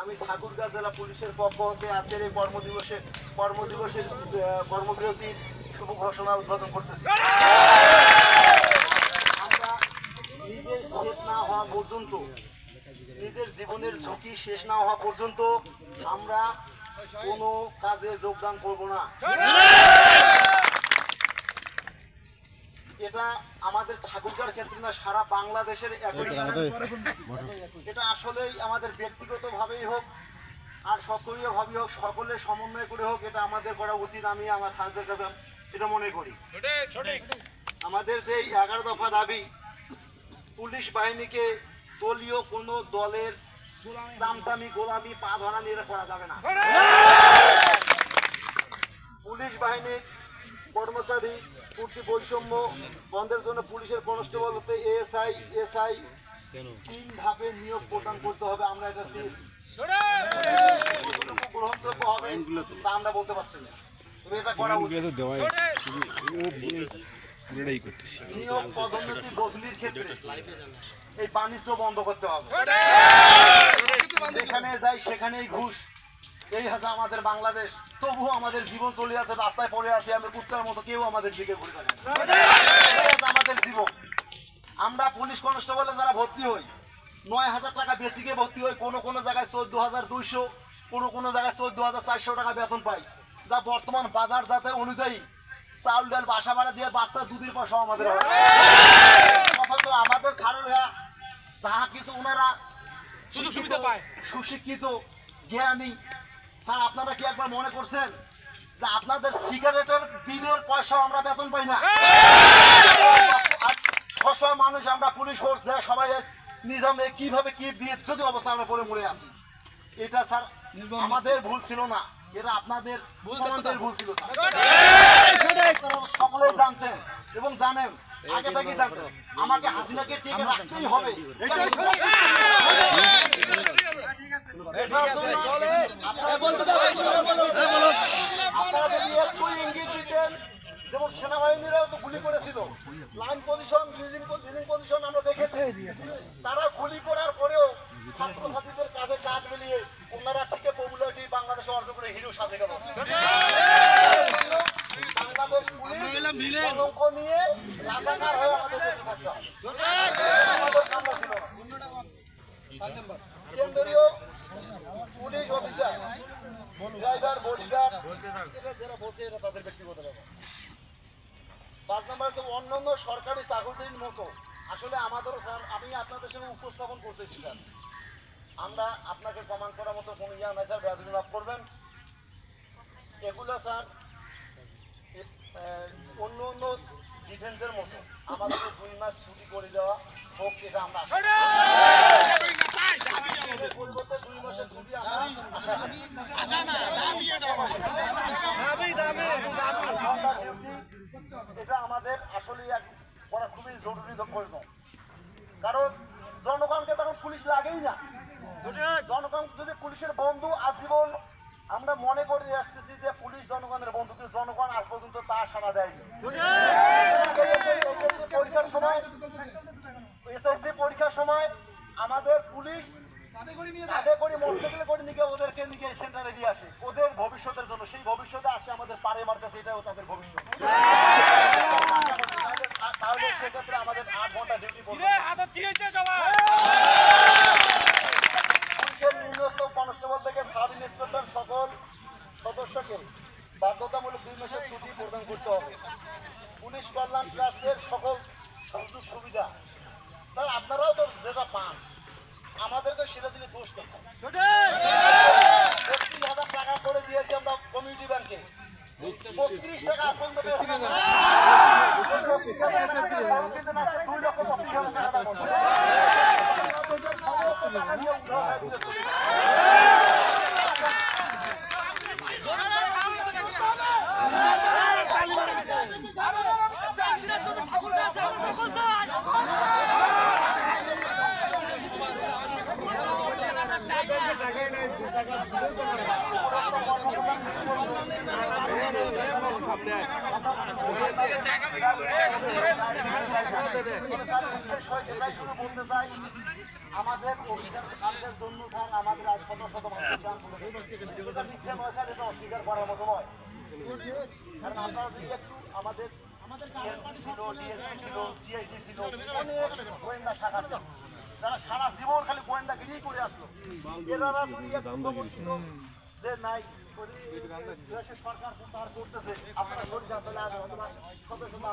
আমি ঠাকুরগাঁ জেলা পুলিশের পক্ষ হতে আজকের এই কর্মদিবসে কর্মদিবসের কর্মবিরতির শুভ ঘোষণা উদ্বোধন করতেছি। আমরা নিজে সেফ না হওয়া পর্যন্ত, নিজের জীবনের ঝুঁকি শেষ না হওয়া পর্যন্ত আমরা কোনো কাজে যোগদান করব না। এটা আমাদের ঠাকুরগার ক্ষেত্রে না সারা বাংলাদেশের একই এটা আসলেই আমাদের ব্যক্তিগতভাবেই হোক আর সক্রিয়ভাবেই হোক সকলের সমন্বয় করে হোক এটা আমাদের করা উচিত আমি আমার স্যারদের কাছে এটা মনে করি। আমাদের যে এই এগারো দফা দাবি পুলিশ বাহিনীকে দলীয় কোনো দলের দামদামি গোলামি পা ধরা নিয়ে করা যাবে না। পুলিশ বাহিনীর কর্মচারী পূর্তি বৈষম্য বন্ধের জন্য পুলিশের কনস্টেবল হতে এএসআই এসআই তিন ধাপে নিয়োগ প্রদান করতে হবে। আমরা এটা চেয়েছি। কতটুকু গ্রহণযোগ্য হবে তা আমরা বলতে পারছি না। তবে এটা করা উচিত। নিয়োগ পদোন্নতি বদলির ক্ষেত্রে এই বাণিজ্য বন্ধ করতে হবে। যেখানে যাই সেখানেই ঘুষ। এই হচ্ছে আমাদের বাংলাদেশ। তবুও আমাদের জীবন চলে আছে রাস্তায় পড়ে আছে আমরা কুত্তার মতো কেউ আমাদের দিকে ঘুরে থাকে আমাদের জীবন। আমরা পুলিশ কনস্টেবলে যারা ভর্তি হই নয় হাজার টাকা বেসিকে ভর্তি হই কোনো কোনো জায়গায় চোদ্দ হাজার দুইশো কোনো কোনো জায়গায় চোদ্দ হাজার চারশো টাকা বেতন পাই। যা বর্তমান বাজার যাতে অনুযায়ী চাউল ডাল বাসা ভাড়া দিয়ে বাচ্চা দুধের পয়সা আমাদের হয় অথচ আমাদের ছাড়ের হ্যাঁ যাহা কিছু ওনারা সুযোগ সুবিধা পায়। সুশিক্ষিত জ্ঞানী স্যার আপনারা কি একবার মনে করছেন যে আপনাদের সিগারেটের বিলের পয়সা আমরা বেতন পাই না? ছশো মানুষ আমরা পুলিশ ফোর্স যায় সবাই নিজামে কীভাবে কি বিচ্ছুতি অবস্থা আমরা পড়ে মরে আছি? এটা স্যার আমাদের ভুল ছিল না। এটা আপনাদের ভুল ছিল স্যার। সকলেই জানতেন এবং জানেন আগে থেকেই জানতেন। আমাকে হাসিনাকে টিকে রাখতেই হবে। আপনারা যদি একটু ইঙ্গিত দিতেন যেমন সেনাবাহিনীরাও তো গুলি করেছিল। Line position leasing leasing position আমরা দেখেছি। তারা গুলি করার পরেও ছাত্রছাত্রীদের কাজে কাজ মিলিয়ে ওনারা ঠিকই পপুলারিটি বাংলাদেশে অর্জন করে হিরো সাজে গেল। বাংলাদেশ পুলিশ কলঙ্ক নিয়ে রাজাকার হয়ে আমাদের দেশে থাকতে হবে। আমাদের ছিল। কেন্দ্রীয় পুলিশ অফিসার ড্রাইভার বডিগার্ড এটা যারা বলছে এটা তাদের ব্যক্তিগত পাঁচ নম্বর হচ্ছে অন্যান্য সরকারি চাকরির মতো। আসলে আমাদেরও স্যার আমি আপনাদের সঙ্গে উপস্থাপন করতেছি স্যার আমরা আপনাকে প্রমাণ করার মতো কোনো ইয়া নাই স্যার ব্যাধি লাভ করবেন এগুলো স্যার অন্য অন্য ডিফেন্সের মতো আমাদের দুই মাস ছুটি করে দেওয়া হোক, এটা আমরা এটা আমাদের আসলে এক করা খুবই জরুরি প্রয়োজন। কারণ জনগণকে তখন পুলিশ লাগেই না। জনগণ যদি পুলিশের বন্ধু আজীবন আমরা মনে করে আসতেছি যে পুলিশ জনগণের বন্ধু, কিন্তু জনগণ আজ পর্যন্ত তা সাড়া দেয়নি। পরীক্ষার সময় এসএসসি পরীক্ষার সময় আমাদের পুলিশ কাঁধে করে মোটরসাইকেলে করে নিয়ে ওদেরকে নিয়ে সেন্টারে দিয়ে আসে। ওদের ভবিষ্যতের জন্য সেই ভবিষ্যতে আজকে আমাদের পারে মারতেছে এটাও তাদের ভবিষ্যৎ। তাহলে সেক্ষেত্রে আমাদের আট ঘণ্টা ডিউটি করবে পুলিশের নিম্নস্থ কনস্টেবল থেকে সাব ইন্সপেক্টর সকল সদস্যকে বাধ্যতামূলক দুই মাসের ছুটি প্রদান করতে হবে। পুলিশ কল্যাণ ট্রাস্টের সকল সুযোগ সুবিধা। স্যার আপনারাও তো যেটা পান। আমাদেরকে সেটা দিলে দোষ কোথায়? বত্রিশ হাজার টাকা করে দিয়েছি আমরা কমিউনিটি ব্যাংকে বত্রিশ টাকা পর্যন্ত পেয়েছি না। দুই লক্ষ বত্রিশ হাজার টাকা দাম হবে। সমস্ত টাকা নিয়ে উদ্ধার হয়ে বিদেশে। বলতে চাই আমাদের অভিযান জন্য স্যার আমাদের আজ শত শত মানুষের এটা অস্বীকার করার মতো নয় কারণ আপনারা যদি একটু আমাদের SB ছিল, ডিএসপি ছিল, সিআইডি ছিল, অনেক গোয়েন্দা শাখা ছিল। যারা সারা জীবন খালি গোয়েন্দাগিরি করে আসলো। যদি যে নাই সরকার করতেছে আপনারা শত শত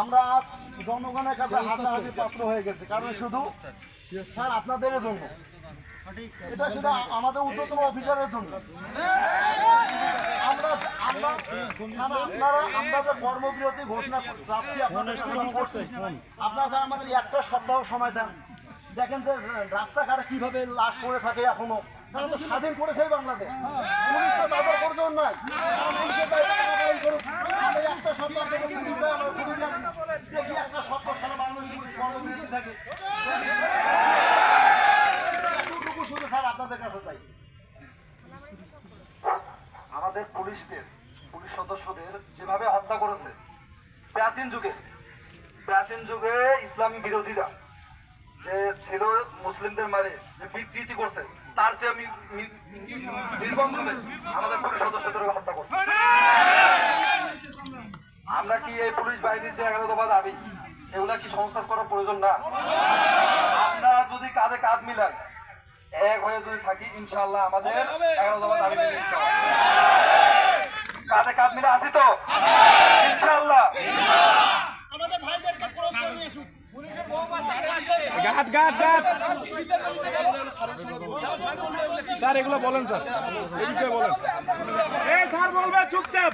আমার আজ জনগণের কাছে হাসাহাসি পাত্র হয়ে গেছে কারণ শুধু স্যার আপনাদের জন্য। এটা শুধু আমাদের উদ্যোতন অফিসারের জন্য। আমরা আমরা আমরা- আপনারা আমরা যে কর্মবিরতি ঘোষণা আপনারা যারা আমাদের একটা সপ্তাহ সময় দেন। দেখেন যে রাস্তাঘাটে কীভাবে লাশ পড়ে থাকে এখনও। তারা তো স্বাধীন করেছে বাংলাদেশ। পুলিশ তো তাদের নাই। পুলিশের একটা সপ্তাহ থেকে ছুটি দেয়, আমরা ছুটি দেন। দেখি একটা সপ্তাহ সারা বাংলাদেশে কর্মবিরতি থাকে। এতটুকু শুধু স্যার আপনাদের কাছে চাই। আমাদের পুলিশদের পুলিশ সদস্যদের যেভাবে হত্যা করেছে, প্রাচীন যুগে প্রাচীন যুগে ইসলামী বিরোধীরা যে ছিল মুসলিমদের মারে যে বিকৃতি করছে, তার চেয়ে আমি আমাদের পুলিশ সদস্যদের হত্যা করছে। আমরা কি এই পুলিশ বাহিনীর যে এগারো দফা দাবি, এগুলা কি সংস্কার করার প্রয়োজন না? আমরা যদি কাঁধে কাঁধ মিলাই এক হয়ে যদি থাকি ইনশাল্লাহ আমাদের এগারো দফা দাবি কাঁধে কাঁধ মিলে আছি তো? ইনশাআল্লাহ। গাত গাত গাত। স্যার এগুলো বলেন স্যার। এই বিষয়ে বলেন। স্যার বলবে চুপচাপ।